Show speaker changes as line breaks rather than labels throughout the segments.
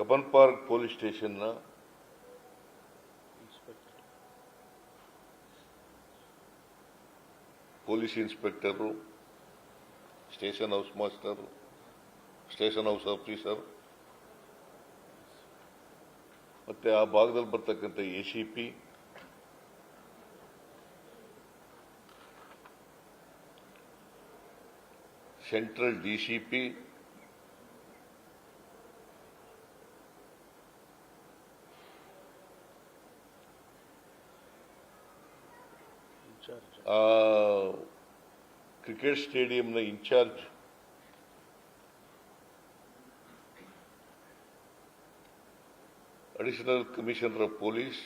Cubbon park police ಸ್ಟೇಷನ್ನ police inspector, station house master, station house officer, ಮತ್ತೆ ಆ ಭಾಗದಲ್ಲಿ ಬರ್ತಕ್ಕಂಥ A C P, central D C ಆ cricket ಸ್ಟೇಡಿಯಂನ in charge additional commissioner of police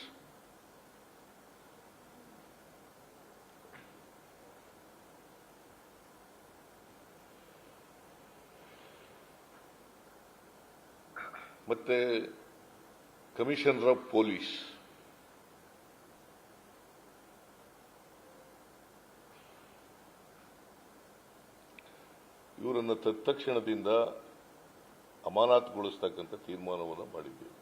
ಮತ್ತೆ commissioner of police ಇವರನ್ನು ತತ್ಕ್ಷಣದಿಂದ ಅಮಾನತುಗೊಳಿಸ್ತಕ್ಕಂಥ ತೀರ್ಮಾನವನ್ನು ಮಾಡಿದ್ದೇವೆ.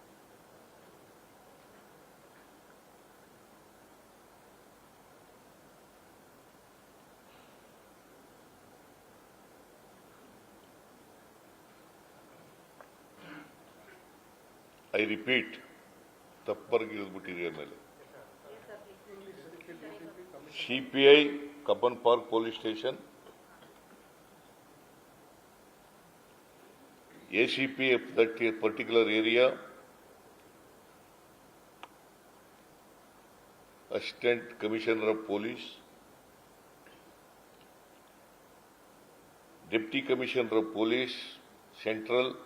ಐ ರಿಪೀಟ್ ತಪ್ಪರ್ಗೆ ಇಳಿದ್ಬಿಟ್ಟಿದೆ ಮೇಲೆ CPI Cubbon park police station ACP of that particular area, Assistant Commissioner of Police, Deputy Commissioner of Police, Central,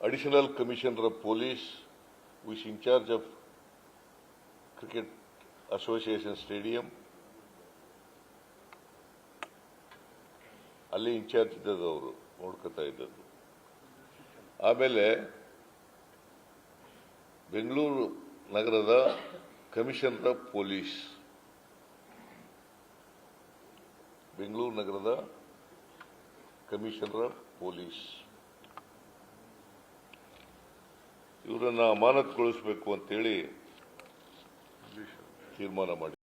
Additional Commissioner of Police, who is in charge of Cricket Association Stadium, ಅಲ್ಲಿ incharge ಇದ್ದದ್ದು ಅವರು, ನೋಡ್ಕೊತಾ ಇದ್ದದ್ದು. ಆಮೇಲೆ ಬೆಂಗಳೂರು ನಗರದ commissioner of police. Bengaluru ನಗರದ commissioner of police. ಇವರನ್ನ ಅಮಾನತುಗೊಳಿಸಬೇಕು ಅಂತೇಳಿ ತೀರ್ಮಾನ ಮಾಡಿ